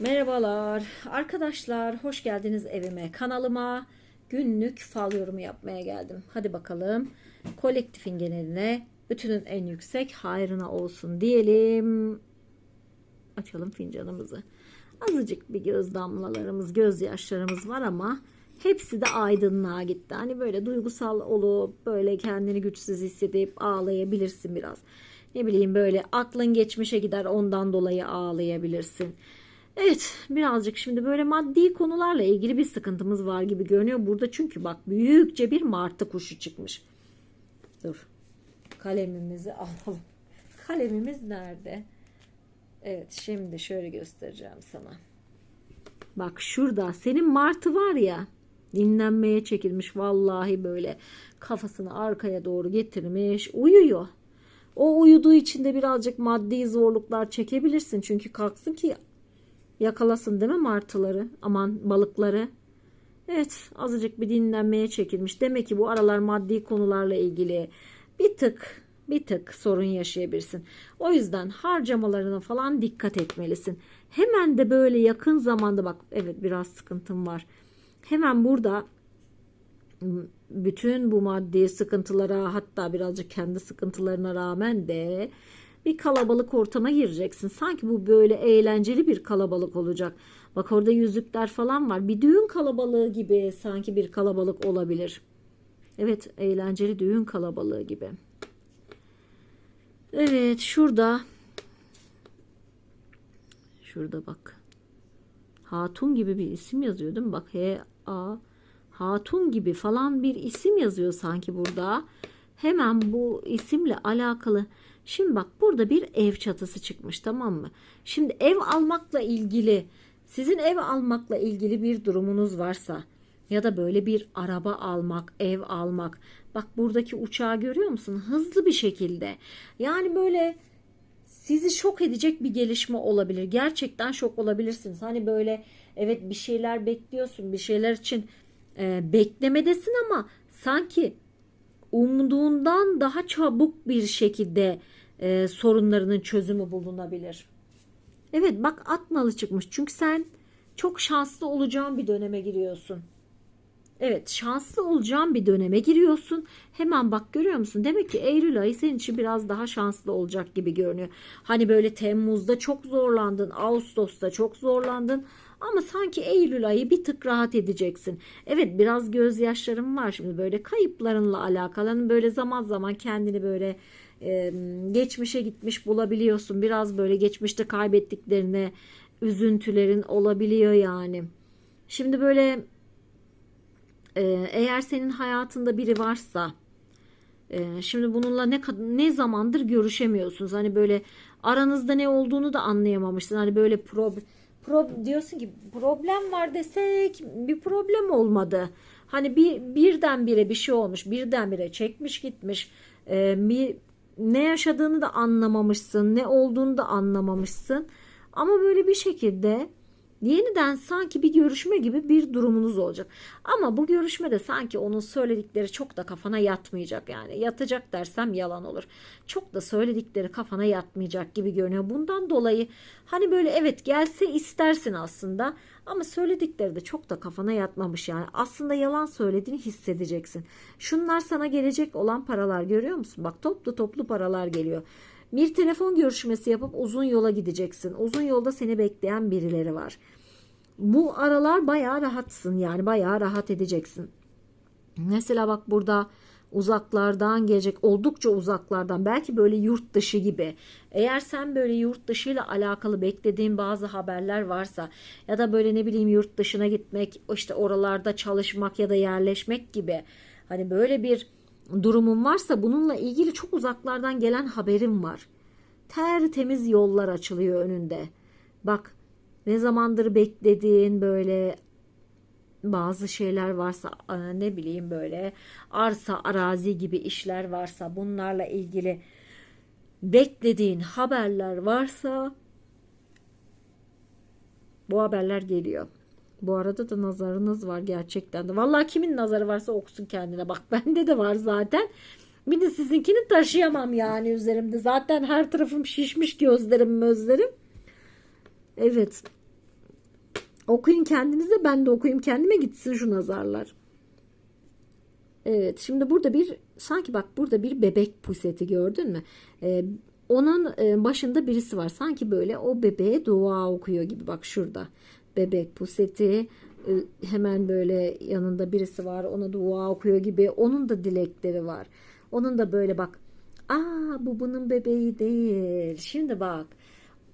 Merhabalar. Arkadaşlar hoş geldiniz evime kanalıma. Günlük fal yorumu yapmaya geldim. Hadi bakalım. Kolektifin geneline bütünün en yüksek hayrına olsun diyelim. Açalım fincanımızı. Azıcık bir göz damlalarımız gözyaşlarımız var ama hepsi de aydınlığa gitti. Hani böyle duygusal olup böyle kendini güçsüz hissedip ağlayabilirsin biraz. Ne bileyim böyle aklın geçmişe gider ondan dolayı ağlayabilirsin Evet birazcık şimdi böyle maddi konularla ilgili bir sıkıntımız var gibi görünüyor burada çünkü bak büyükçe bir martı kuşu çıkmış. Dur kalemimizi alalım. Kalemimiz nerede? Evet şimdi şöyle göstereceğim sana. Bak şurada senin martı var ya dinlenmeye çekilmiş vallahi böyle kafasını arkaya doğru getirmiş uyuyor. O uyuduğu için de birazcık maddi zorluklar çekebilirsin. Çünkü kalksın ki Yakalasın değil mi martıları? Aman balıkları. Evet azıcık bir dinlenmeye çekilmiş. Demek ki bu aralar maddi konularla ilgili bir tık bir tık sorun yaşayabilirsin. O yüzden harcamalarına falan dikkat etmelisin. Hemen de böyle yakın zamanda bak evet biraz sıkıntım var. Hemen burada bütün bu maddi sıkıntılara hatta birazcık kendi sıkıntılarına rağmen de bir kalabalık ortama gireceksin. Sanki bu böyle eğlenceli bir kalabalık olacak. Bak orada yüzükler falan var. Bir düğün kalabalığı gibi sanki bir kalabalık olabilir. Evet eğlenceli düğün kalabalığı gibi. Evet şurada şurada bak. Hatun gibi bir isim yazıyor değil mi? Bak H A Hatun gibi falan bir isim yazıyor sanki burada. Hemen bu isimle alakalı Şimdi bak burada bir ev çatısı çıkmış tamam mı? Şimdi ev almakla ilgili sizin ev almakla ilgili bir durumunuz varsa ya da böyle bir araba almak, ev almak. Bak buradaki uçağı görüyor musun? Hızlı bir şekilde. Yani böyle sizi şok edecek bir gelişme olabilir. Gerçekten şok olabilirsiniz. Hani böyle evet bir şeyler bekliyorsun, bir şeyler için e, beklemedesin ama sanki umduğundan daha çabuk bir şekilde e, sorunlarının çözümü bulunabilir. Evet bak at nalı çıkmış çünkü sen çok şanslı olacağın bir döneme giriyorsun. Evet şanslı olacağın bir döneme giriyorsun. Hemen bak görüyor musun? Demek ki Eylül ayı senin için biraz daha şanslı olacak gibi görünüyor. Hani böyle Temmuz'da çok zorlandın, Ağustos'ta çok zorlandın. Ama sanki Eylül ayı bir tık rahat edeceksin. Evet biraz gözyaşlarım var şimdi böyle kayıplarınla alakalı. Hani böyle zaman zaman kendini böyle e, geçmişe gitmiş bulabiliyorsun. Biraz böyle geçmişte kaybettiklerine üzüntülerin olabiliyor yani. Şimdi böyle e, eğer senin hayatında biri varsa e, şimdi bununla ne ne zamandır görüşemiyorsunuz. Hani böyle aranızda ne olduğunu da anlayamamışsın. Hani böyle problem pro, diyorsun ki problem var desek bir problem olmadı. Hani bir birdenbire bir şey olmuş, birdenbire çekmiş gitmiş. Ee, bir ne yaşadığını da anlamamışsın, ne olduğunu da anlamamışsın. Ama böyle bir şekilde yeniden sanki bir görüşme gibi bir durumunuz olacak. Ama bu görüşmede sanki onun söyledikleri çok da kafana yatmayacak yani. Yatacak dersem yalan olur. Çok da söyledikleri kafana yatmayacak gibi görünüyor. Bundan dolayı hani böyle evet gelse istersin aslında ama söyledikleri de çok da kafana yatmamış yani. Aslında yalan söylediğini hissedeceksin. Şunlar sana gelecek olan paralar görüyor musun? Bak toplu toplu paralar geliyor. Bir telefon görüşmesi yapıp uzun yola gideceksin. Uzun yolda seni bekleyen birileri var. Bu aralar bayağı rahatsın yani bayağı rahat edeceksin. Mesela bak burada uzaklardan gelecek oldukça uzaklardan belki böyle yurt dışı gibi eğer sen böyle yurt dışı ile alakalı beklediğin bazı haberler varsa ya da böyle ne bileyim yurt dışına gitmek işte oralarda çalışmak ya da yerleşmek gibi hani böyle bir durumun varsa bununla ilgili çok uzaklardan gelen haberim var. Tertemiz yollar açılıyor önünde. Bak ne zamandır beklediğin böyle bazı şeyler varsa ne bileyim böyle arsa arazi gibi işler varsa bunlarla ilgili beklediğin haberler varsa bu haberler geliyor. Bu arada da nazarınız var gerçekten de. Vallahi kimin nazarı varsa okusun kendine. Bak bende de var zaten. Bir de sizinkini taşıyamam yani üzerimde. Zaten her tarafım şişmiş gözlerim gözlerim. Evet. Okuyun kendinize ben de okuyayım kendime gitsin şu nazarlar. Evet şimdi burada bir sanki bak burada bir bebek puseti gördün mü? Ee, onun e, başında birisi var. Sanki böyle o bebeğe dua okuyor gibi bak şurada. Bebek puseti e, hemen böyle yanında birisi var ona dua okuyor gibi. Onun da dilekleri var. Onun da böyle bak. Aa bu bunun bebeği değil. Şimdi bak.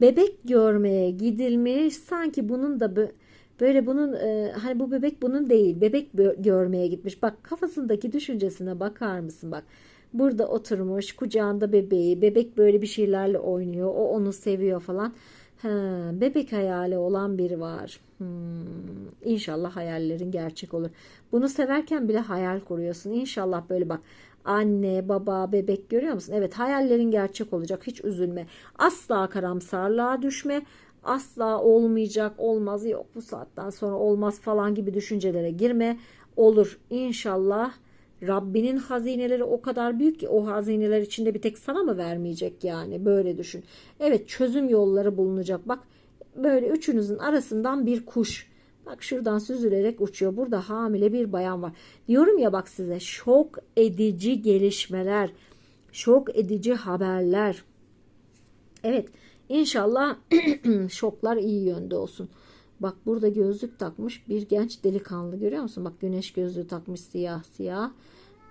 Bebek görmeye gidilmiş. Sanki bunun da bö- böyle bunun e, hani bu bebek bunun değil. Bebek görmeye gitmiş. Bak kafasındaki düşüncesine bakar mısın bak. Burada oturmuş kucağında bebeği. Bebek böyle bir şeylerle oynuyor. O onu seviyor falan. Ha, bebek hayali olan biri var. Hmm, İnşallah hayallerin gerçek olur. Bunu severken bile hayal kuruyorsun. İnşallah böyle bak anne, baba, bebek görüyor musun? Evet hayallerin gerçek olacak. Hiç üzülme. Asla karamsarlığa düşme. Asla olmayacak, olmaz, yok bu saatten sonra olmaz falan gibi düşüncelere girme. Olur inşallah. Rabbinin hazineleri o kadar büyük ki o hazineler içinde bir tek sana mı vermeyecek yani böyle düşün. Evet çözüm yolları bulunacak. Bak böyle üçünüzün arasından bir kuş. Bak şuradan süzülerek uçuyor. Burada hamile bir bayan var. Diyorum ya bak size şok edici gelişmeler, şok edici haberler. Evet inşallah şoklar iyi yönde olsun. Bak burada gözlük takmış bir genç delikanlı görüyor musun? Bak güneş gözlüğü takmış siyah siyah.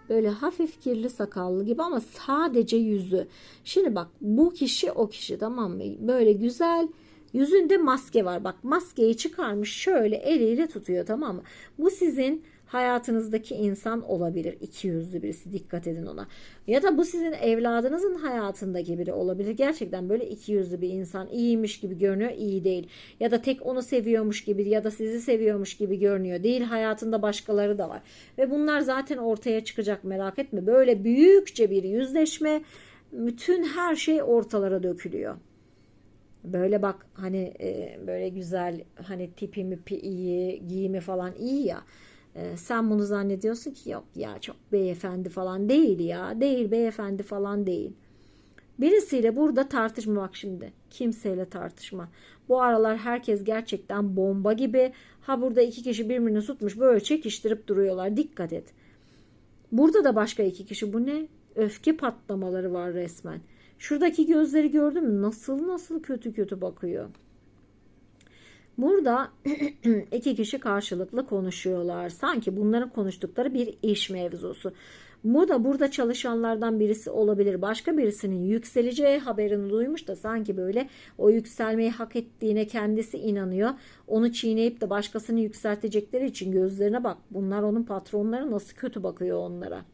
Böyle hafif kirli sakallı gibi ama sadece yüzü. Şimdi bak bu kişi o kişi tamam mı? Böyle güzel yüzünde maske var. Bak maskeyi çıkarmış şöyle eliyle tutuyor tamam mı? Bu sizin hayatınızdaki insan olabilir. İki yüzlü birisi dikkat edin ona. Ya da bu sizin evladınızın hayatındaki biri olabilir. Gerçekten böyle iki yüzlü bir insan iyiymiş gibi görünüyor iyi değil. Ya da tek onu seviyormuş gibi ya da sizi seviyormuş gibi görünüyor. Değil hayatında başkaları da var. Ve bunlar zaten ortaya çıkacak merak etme. Böyle büyükçe bir yüzleşme bütün her şey ortalara dökülüyor. Böyle bak hani e, böyle güzel hani tipi mipi iyi giyimi falan iyi ya. Ee, sen bunu zannediyorsun ki yok ya çok beyefendi falan değil ya. Değil beyefendi falan değil. Birisiyle burada tartışma bak şimdi. Kimseyle tartışma. Bu aralar herkes gerçekten bomba gibi. Ha burada iki kişi birbirini tutmuş böyle çekiştirip duruyorlar. Dikkat et. Burada da başka iki kişi. Bu ne? Öfke patlamaları var resmen. Şuradaki gözleri gördün mü? Nasıl nasıl kötü kötü bakıyor. Burada iki kişi karşılıklı konuşuyorlar. Sanki bunların konuştukları bir iş mevzusu. Bu da burada çalışanlardan birisi olabilir. Başka birisinin yükseleceği haberini duymuş da sanki böyle o yükselmeyi hak ettiğine kendisi inanıyor. Onu çiğneyip de başkasını yükseltecekleri için gözlerine bak. Bunlar onun patronları nasıl kötü bakıyor onlara.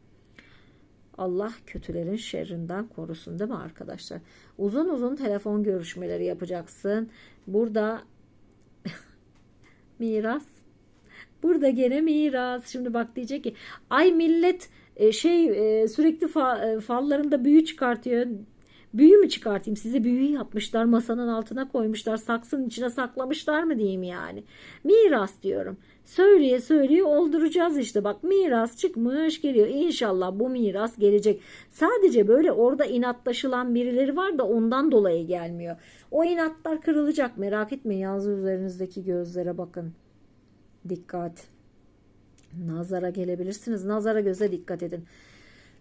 Allah kötülerin şerrinden korusun değil mi arkadaşlar? Uzun uzun telefon görüşmeleri yapacaksın. Burada miras. Burada gene miras. Şimdi bak diyecek ki ay millet e, şey e, sürekli e, fallarında büyü çıkartıyor. Büyü mü çıkartayım? Size büyü yapmışlar. Masanın altına koymuşlar. Saksının içine saklamışlar mı diyeyim yani. Miras diyorum. Söyleye söyleye olduracağız işte. Bak miras çıkmış geliyor. İnşallah bu miras gelecek. Sadece böyle orada inatlaşılan birileri var da ondan dolayı gelmiyor. O inatlar kırılacak. Merak etmeyin. Yalnız üzerinizdeki gözlere bakın. Dikkat. Nazara gelebilirsiniz. Nazara göze dikkat edin.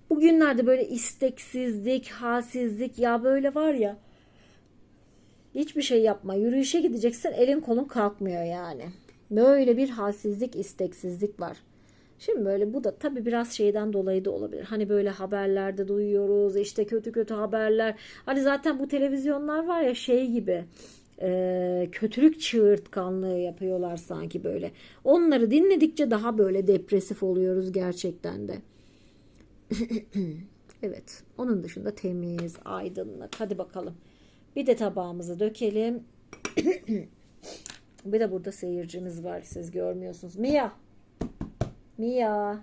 Bugünlerde böyle isteksizlik, halsizlik ya böyle var ya hiçbir şey yapma. Yürüyüşe gideceksin elin kolun kalkmıyor yani. Böyle bir halsizlik, isteksizlik var. Şimdi böyle bu da tabii biraz şeyden dolayı da olabilir. Hani böyle haberlerde duyuyoruz işte kötü kötü haberler. Hani zaten bu televizyonlar var ya şey gibi e, kötülük çığırtkanlığı yapıyorlar sanki böyle. Onları dinledikçe daha böyle depresif oluyoruz gerçekten de. evet. Onun dışında temiz, aydınlık. Hadi bakalım. Bir de tabağımızı dökelim. bir de burada seyircimiz var. Siz görmüyorsunuz. Mia. Mia.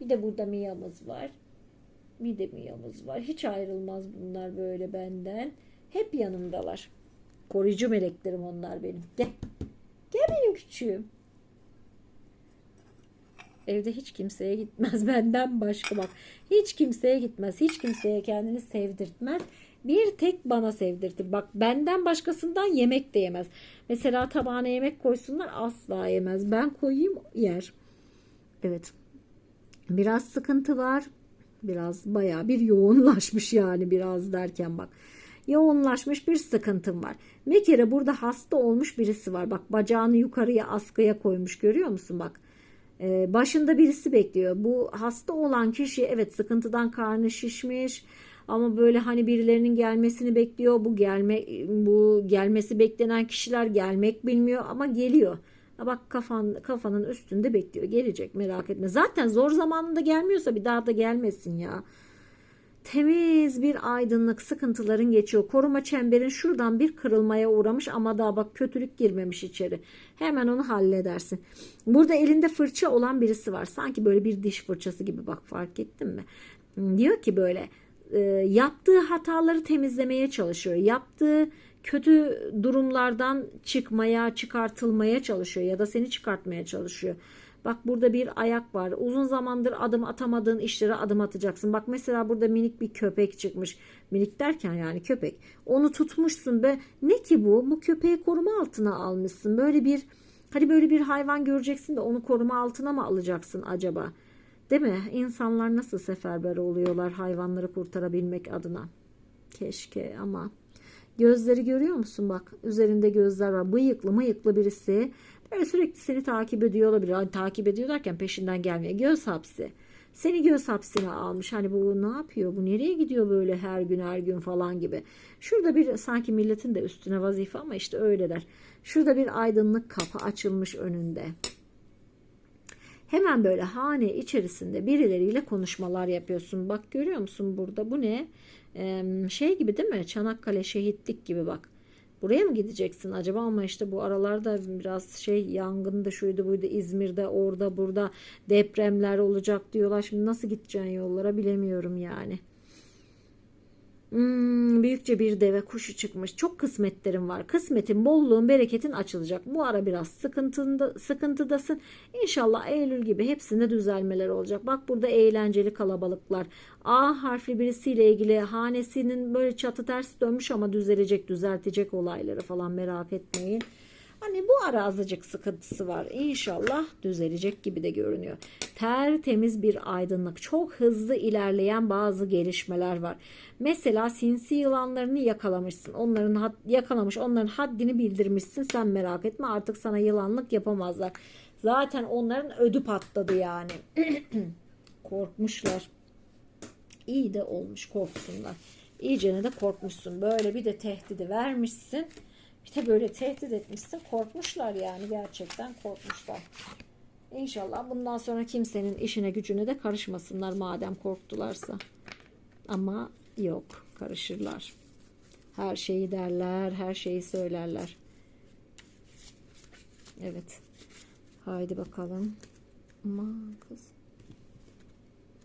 Bir de burada Mia'mız var. Bir de Mia'mız var. Hiç ayrılmaz bunlar böyle benden. Hep yanımdalar. Koruyucu meleklerim onlar benim. Gel. Gel benim küçüğüm. Evde hiç kimseye gitmez benden başka bak. Hiç kimseye gitmez. Hiç kimseye kendini sevdirtmez. Bir tek bana sevdirdi. Bak benden başkasından yemek de yemez. Mesela tabağına yemek koysunlar asla yemez. Ben koyayım yer. Evet. Biraz sıkıntı var. Biraz bayağı bir yoğunlaşmış yani biraz derken bak. Yoğunlaşmış bir sıkıntım var. Bir kere burada hasta olmuş birisi var. Bak bacağını yukarıya askıya koymuş görüyor musun bak. Ee, başında birisi bekliyor. Bu hasta olan kişi evet sıkıntıdan karnı şişmiş ama böyle hani birilerinin gelmesini bekliyor. Bu gelme bu gelmesi beklenen kişiler gelmek bilmiyor ama geliyor. Bak kafan kafanın üstünde bekliyor. Gelecek merak etme. Zaten zor zamanında gelmiyorsa bir daha da gelmesin ya. Temiz bir aydınlık sıkıntıların geçiyor. Koruma çemberin şuradan bir kırılmaya uğramış ama daha bak kötülük girmemiş içeri. Hemen onu halledersin. Burada elinde fırça olan birisi var. Sanki böyle bir diş fırçası gibi bak fark ettin mi? Diyor ki böyle e, yaptığı hataları temizlemeye çalışıyor. Yaptığı kötü durumlardan çıkmaya, çıkartılmaya çalışıyor ya da seni çıkartmaya çalışıyor. Bak burada bir ayak var. Uzun zamandır adım atamadığın işlere adım atacaksın. Bak mesela burada minik bir köpek çıkmış. Minik derken yani köpek. Onu tutmuşsun be. Ne ki bu? Bu köpeği koruma altına almışsın. Böyle bir hani böyle bir hayvan göreceksin de onu koruma altına mı alacaksın acaba? Değil mi? İnsanlar nasıl seferber oluyorlar hayvanları kurtarabilmek adına. Keşke ama Gözleri görüyor musun bak üzerinde gözler var bıyıklı mıyıklı birisi böyle sürekli seni takip ediyor olabilir. Hani takip ediyor derken peşinden gelmiyor. Göz hapsi. Seni göz hapsine almış. Hani bu ne yapıyor? Bu nereye gidiyor böyle her gün her gün falan gibi? Şurada bir sanki milletin de üstüne vazife ama işte öyleler şurada bir aydınlık kapı açılmış önünde. Hemen böyle hane içerisinde birileriyle konuşmalar yapıyorsun. Bak görüyor musun burada? Bu ne? Şey gibi değil mi? Çanakkale şehitlik gibi bak. Buraya mı gideceksin acaba ama işte bu aralarda biraz şey yangında şuydu buydu İzmir'de orada burada depremler olacak diyorlar. Şimdi nasıl gideceksin yollara bilemiyorum yani. Hmm, büyükçe bir deve kuşu çıkmış. Çok kısmetlerin var. Kısmetin, bolluğun, bereketin açılacak. Bu ara biraz sıkıntında, sıkıntıdasın. İnşallah Eylül gibi hepsinde düzelmeler olacak. Bak burada eğlenceli kalabalıklar. A harfli birisiyle ilgili hanesinin böyle çatı ters dönmüş ama düzelecek, düzeltecek olayları falan merak etmeyin. Hani bu ara azıcık sıkıntısı var. İnşallah düzelecek gibi de görünüyor. Tertemiz bir aydınlık. Çok hızlı ilerleyen bazı gelişmeler var. Mesela sinsi yılanlarını yakalamışsın. Onların yakalamış, onların haddini bildirmişsin. Sen merak etme artık sana yılanlık yapamazlar. Zaten onların ödü patladı yani. Korkmuşlar. İyi de olmuş korksunlar. İyicene de korkmuşsun. Böyle bir de tehdidi vermişsin. Bir de böyle tehdit etmişsin. Korkmuşlar yani gerçekten korkmuşlar. İnşallah bundan sonra kimsenin işine gücüne de karışmasınlar madem korktularsa. Ama yok karışırlar. Her şeyi derler, her şeyi söylerler. Evet. Haydi bakalım. Aman kız.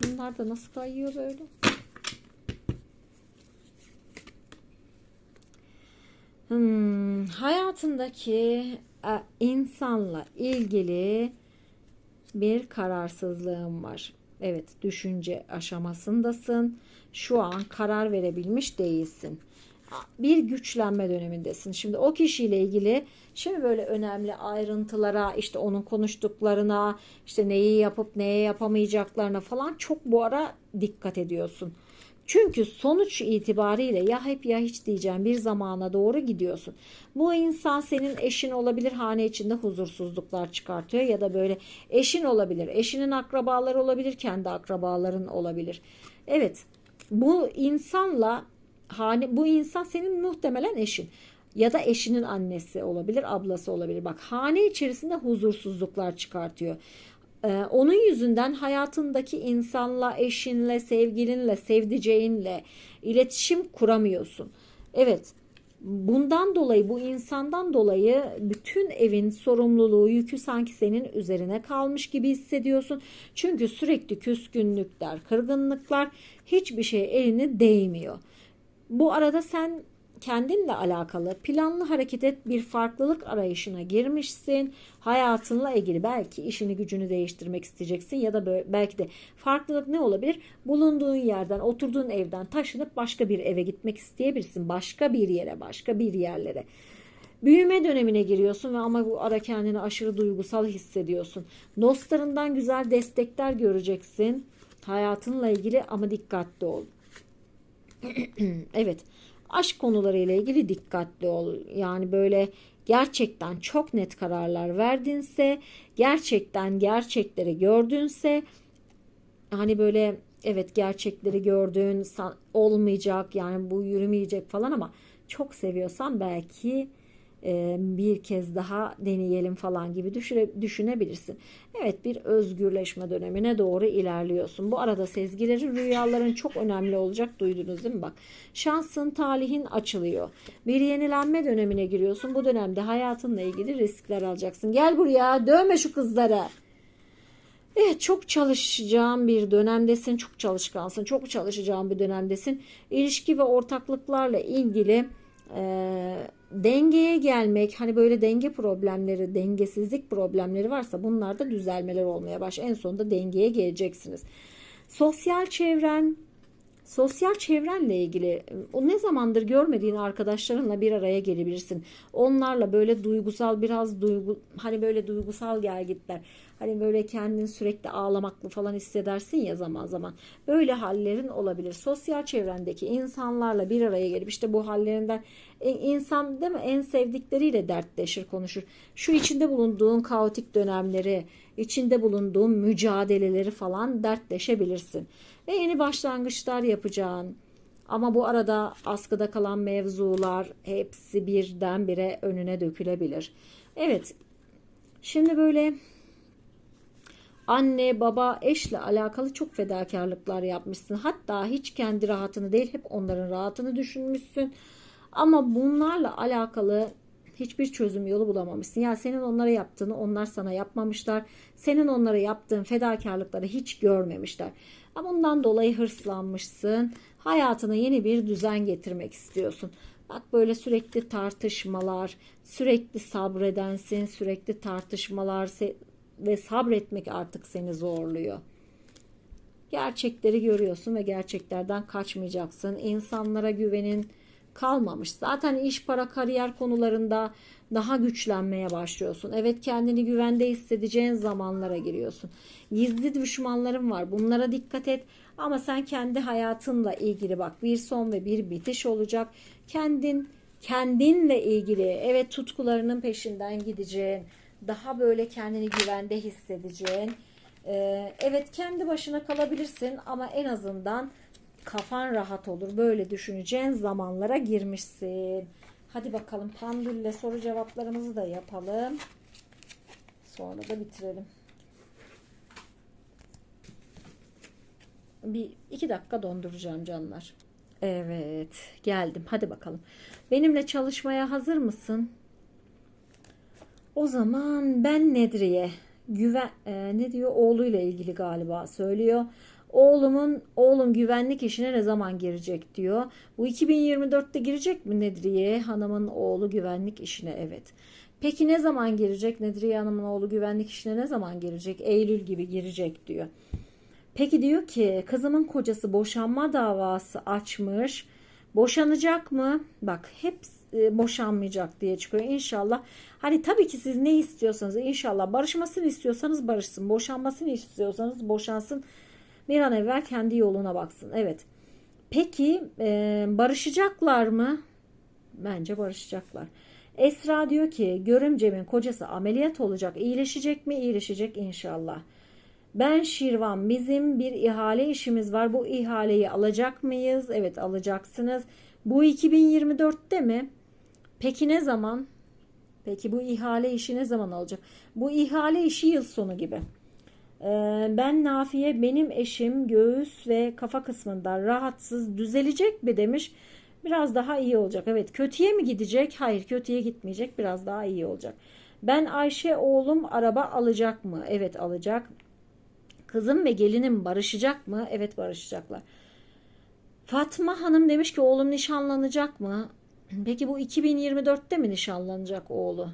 Bunlar da nasıl kayıyor böyle? Hmm, hayatındaki e, insanla ilgili bir kararsızlığım var. Evet, düşünce aşamasındasın. Şu an karar verebilmiş değilsin. Bir güçlenme dönemindesin. Şimdi o kişiyle ilgili şimdi böyle önemli ayrıntılara, işte onun konuştuklarına, işte neyi yapıp neye yapamayacaklarına falan çok bu ara dikkat ediyorsun. Çünkü sonuç itibariyle ya hep ya hiç diyeceğim bir zamana doğru gidiyorsun. Bu insan senin eşin olabilir hane içinde huzursuzluklar çıkartıyor ya da böyle eşin olabilir. Eşinin akrabaları olabilir kendi akrabaların olabilir. Evet bu insanla hane bu insan senin muhtemelen eşin ya da eşinin annesi olabilir, ablası olabilir. Bak hane içerisinde huzursuzluklar çıkartıyor. Ee, onun yüzünden hayatındaki insanla, eşinle, sevgilinle, sevdiceğinle iletişim kuramıyorsun. Evet, bundan dolayı, bu insandan dolayı bütün evin sorumluluğu, yükü sanki senin üzerine kalmış gibi hissediyorsun. Çünkü sürekli küskünlükler, kırgınlıklar hiçbir şey eline değmiyor. Bu arada sen kendinle alakalı planlı hareket et bir farklılık arayışına girmişsin. Hayatınla ilgili belki işini gücünü değiştirmek isteyeceksin ya da böyle, belki de farklılık ne olabilir? Bulunduğun yerden, oturduğun evden taşınıp başka bir eve gitmek isteyebilirsin. Başka bir yere, başka bir yerlere. Büyüme dönemine giriyorsun ve ama bu ara kendini aşırı duygusal hissediyorsun. Dostlarından güzel destekler göreceksin. Hayatınla ilgili ama dikkatli ol. evet. Aşk konularıyla ilgili dikkatli ol. Yani böyle gerçekten çok net kararlar verdinse, gerçekten gerçekleri gördünse hani böyle evet gerçekleri gördüğün olmayacak yani bu yürümeyecek falan ama çok seviyorsan belki bir kez daha deneyelim falan gibi düşünebilirsin. Evet bir özgürleşme dönemine doğru ilerliyorsun. Bu arada sezgilerin rüyaların çok önemli olacak duydunuz değil mi? Bak şansın talihin açılıyor. Bir yenilenme dönemine giriyorsun. Bu dönemde hayatınla ilgili riskler alacaksın. Gel buraya dövme şu kızları. Evet çok çalışacağım bir dönemdesin. Çok çalışkansın. Çok çalışacağım bir dönemdesin. İlişki ve ortaklıklarla ilgili e, dengeye gelmek hani böyle denge problemleri dengesizlik problemleri varsa bunlarda düzelmeler olmaya baş en sonunda dengeye geleceksiniz. Sosyal çevren sosyal çevrenle ilgili o ne zamandır görmediğin arkadaşlarınla bir araya gelebilirsin. Onlarla böyle duygusal biraz duygu hani böyle duygusal gelgitler Hani böyle kendini sürekli ağlamaklı falan hissedersin ya zaman zaman. Böyle hallerin olabilir. Sosyal çevrendeki insanlarla bir araya gelip işte bu hallerinden e, insan değil mi en sevdikleriyle dertleşir konuşur. Şu içinde bulunduğun kaotik dönemleri, içinde bulunduğun mücadeleleri falan dertleşebilirsin. Ve yeni başlangıçlar yapacağın, ama bu arada askıda kalan mevzular hepsi birdenbire önüne dökülebilir. Evet. Şimdi böyle anne, baba, eşle alakalı çok fedakarlıklar yapmışsın. Hatta hiç kendi rahatını değil hep onların rahatını düşünmüşsün. Ama bunlarla alakalı hiçbir çözüm yolu bulamamışsın. Yani senin onlara yaptığını onlar sana yapmamışlar. Senin onlara yaptığın fedakarlıkları hiç görmemişler. Ama bundan dolayı hırslanmışsın. Hayatına yeni bir düzen getirmek istiyorsun. Bak böyle sürekli tartışmalar, sürekli sabredensin, sürekli tartışmalar, ve sabretmek artık seni zorluyor. Gerçekleri görüyorsun ve gerçeklerden kaçmayacaksın. İnsanlara güvenin kalmamış. Zaten iş, para, kariyer konularında daha güçlenmeye başlıyorsun. Evet kendini güvende hissedeceğin zamanlara giriyorsun. Gizli düşmanların var. Bunlara dikkat et. Ama sen kendi hayatınla ilgili bak bir son ve bir bitiş olacak. Kendin kendinle ilgili evet tutkularının peşinden gideceğin daha böyle kendini güvende hissedeceğin. Ee, evet kendi başına kalabilirsin ama en azından kafan rahat olur. Böyle düşüneceğin zamanlara girmişsin. Hadi bakalım pandülle soru cevaplarımızı da yapalım. Sonra da bitirelim. Bir iki dakika donduracağım canlar. Evet geldim. Hadi bakalım. Benimle çalışmaya hazır mısın? O zaman ben Nedriye güven e, ne diyor oğluyla ilgili galiba söylüyor. Oğlumun oğlum güvenlik işine ne zaman girecek diyor. Bu 2024'te girecek mi Nedriye hanımın oğlu güvenlik işine evet. Peki ne zaman girecek Nedriye hanımın oğlu güvenlik işine ne zaman girecek? Eylül gibi girecek diyor. Peki diyor ki kızımın kocası boşanma davası açmış. Boşanacak mı? Bak hep e, boşanmayacak diye çıkıyor. İnşallah hani tabii ki siz ne istiyorsanız inşallah barışmasını istiyorsanız barışsın. Boşanmasını istiyorsanız boşansın. Bir an evvel kendi yoluna baksın. Evet. Peki e, barışacaklar mı? Bence barışacaklar. Esra diyor ki görümcemin kocası ameliyat olacak. İyileşecek mi? İyileşecek inşallah. Ben Şirvan bizim bir ihale işimiz var. Bu ihaleyi alacak mıyız? Evet alacaksınız. Bu 2024'te mi? Peki ne zaman? Peki bu ihale işi ne zaman olacak? Bu ihale işi yıl sonu gibi. Ee, ben Nafiye benim eşim göğüs ve kafa kısmında rahatsız düzelecek mi demiş. Biraz daha iyi olacak. Evet kötüye mi gidecek? Hayır kötüye gitmeyecek. Biraz daha iyi olacak. Ben Ayşe oğlum araba alacak mı? Evet alacak. Kızım ve gelinim barışacak mı? Evet barışacaklar. Fatma Hanım demiş ki oğlum nişanlanacak mı? Peki bu 2024'te mi nişanlanacak oğlu?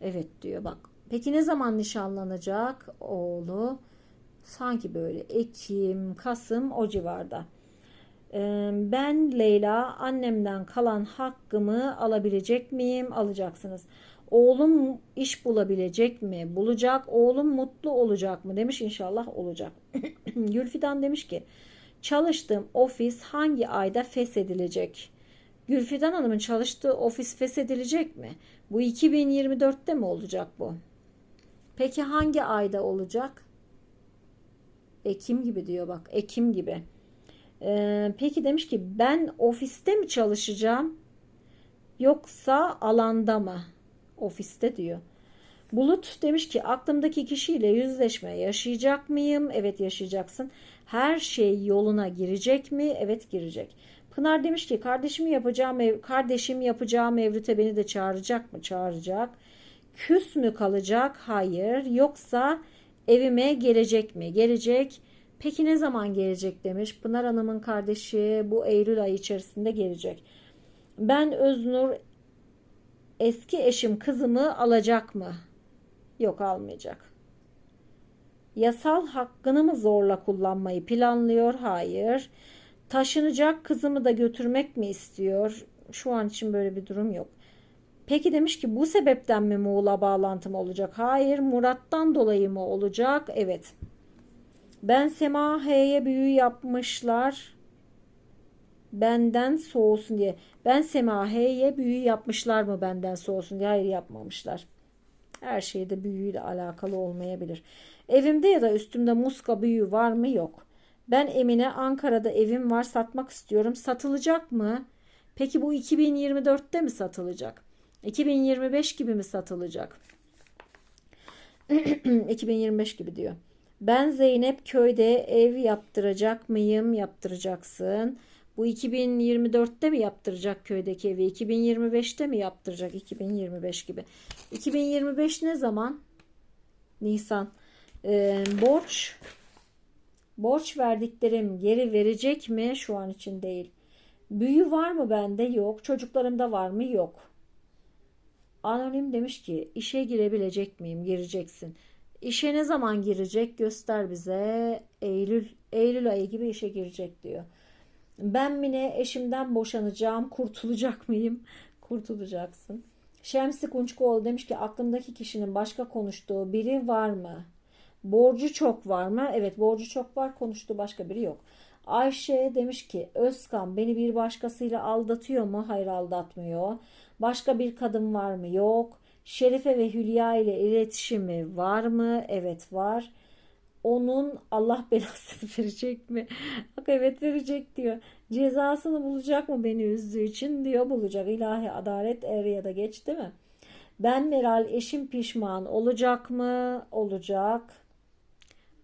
Evet diyor bak. Peki ne zaman nişanlanacak oğlu? Sanki böyle Ekim, Kasım o civarda. Ee, Ben Leyla annemden kalan hakkımı alabilecek miyim? Alacaksınız. Oğlum iş bulabilecek mi? Bulacak. Oğlum mutlu olacak mı? Demiş inşallah olacak. Gülfidan demiş ki çalıştığım ofis hangi ayda feshedilecek? Gülfidan Hanım'ın çalıştığı ofis feshedilecek mi? Bu 2024'te mi olacak bu? Peki hangi ayda olacak? Ekim gibi diyor bak. Ekim gibi. Ee, peki demiş ki ben ofiste mi çalışacağım yoksa alanda mı? Ofiste diyor. Bulut demiş ki aklımdaki kişiyle yüzleşme yaşayacak mıyım? Evet yaşayacaksın. Her şey yoluna girecek mi? Evet girecek. Pınar demiş ki kardeşimi yapacağım ev, kardeşim yapacağı mevlüte beni de çağıracak mı? Çağıracak. Küs mü kalacak? Hayır. Yoksa evime gelecek mi? Gelecek. Peki ne zaman gelecek demiş. Pınar Hanım'ın kardeşi bu Eylül ayı içerisinde gelecek. Ben Öznur eski eşim kızımı alacak mı? Yok almayacak. Yasal hakkını mı zorla kullanmayı planlıyor? Hayır. Taşınacak kızımı da götürmek mi istiyor? Şu an için böyle bir durum yok. Peki demiş ki bu sebepten mi Muğla bağlantım olacak? Hayır. Murat'tan dolayı mı olacak? Evet. Ben Sema H'ye büyü yapmışlar. Benden soğusun diye. Ben Sema H'ye büyü yapmışlar mı benden soğusun diye. Hayır yapmamışlar. Her şeyde büyüyle alakalı olmayabilir. Evimde ya da üstümde muska büyü var mı? Yok. Ben Emine Ankara'da evim var satmak istiyorum. Satılacak mı? Peki bu 2024'te mi satılacak? 2025 gibi mi satılacak? 2025 gibi diyor. Ben Zeynep köyde ev yaptıracak mıyım? Yaptıracaksın. Bu 2024'te mi yaptıracak köydeki evi? 2025'te mi yaptıracak? 2025 gibi. 2025 ne zaman? Nisan. Ee, borç borç verdiklerim geri verecek mi? Şu an için değil. Büyü var mı bende? Yok. Çocuklarımda var mı? Yok. Anonim demiş ki işe girebilecek miyim? Gireceksin. İşe ne zaman girecek? Göster bize. Eylül Eylül ayı gibi işe girecek diyor. Ben Mine eşimden boşanacağım. Kurtulacak mıyım? Kurtulacaksın. Şemsi Kunçkoğlu demiş ki aklımdaki kişinin başka konuştuğu biri var mı? Borcu çok var mı? Evet borcu çok var. Konuştuğu başka biri yok. Ayşe demiş ki Özkan beni bir başkasıyla aldatıyor mu? Hayır aldatmıyor. Başka bir kadın var mı? Yok. Şerife ve Hülya ile iletişimi var mı? Evet var. Onun Allah belasını verecek mi? Bak evet verecek diyor. Cezasını bulacak mı beni üzdüğü için diyor bulacak. İlahi adalet er ya da geç değil mi? Ben Meral eşim pişman olacak mı? Olacak.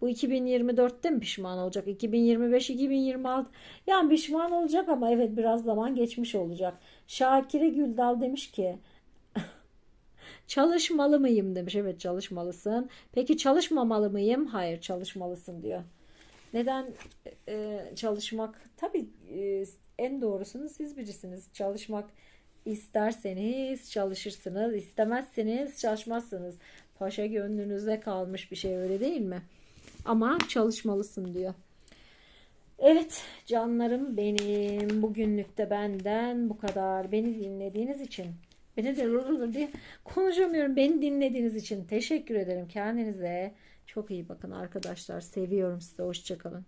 Bu 2024'te mi pişman olacak? 2025, 2026. Yani pişman olacak ama evet biraz zaman geçmiş olacak. Şakire Güldal demiş ki Çalışmalı mıyım demiş. Evet çalışmalısın. Peki çalışmamalı mıyım? Hayır çalışmalısın diyor. Neden e, çalışmak? Tabii e, en doğrusunu siz bilirsiniz. Çalışmak isterseniz çalışırsınız. istemezseniz çalışmazsınız. Paşa gönlünüzde kalmış bir şey öyle değil mi? Ama çalışmalısın diyor. Evet canlarım benim bugünlük de benden bu kadar. Beni dinlediğiniz için Beni de diye konuşamıyorum. Beni dinlediğiniz için teşekkür ederim. Kendinize çok iyi bakın arkadaşlar. Seviyorum sizi. Hoşçakalın.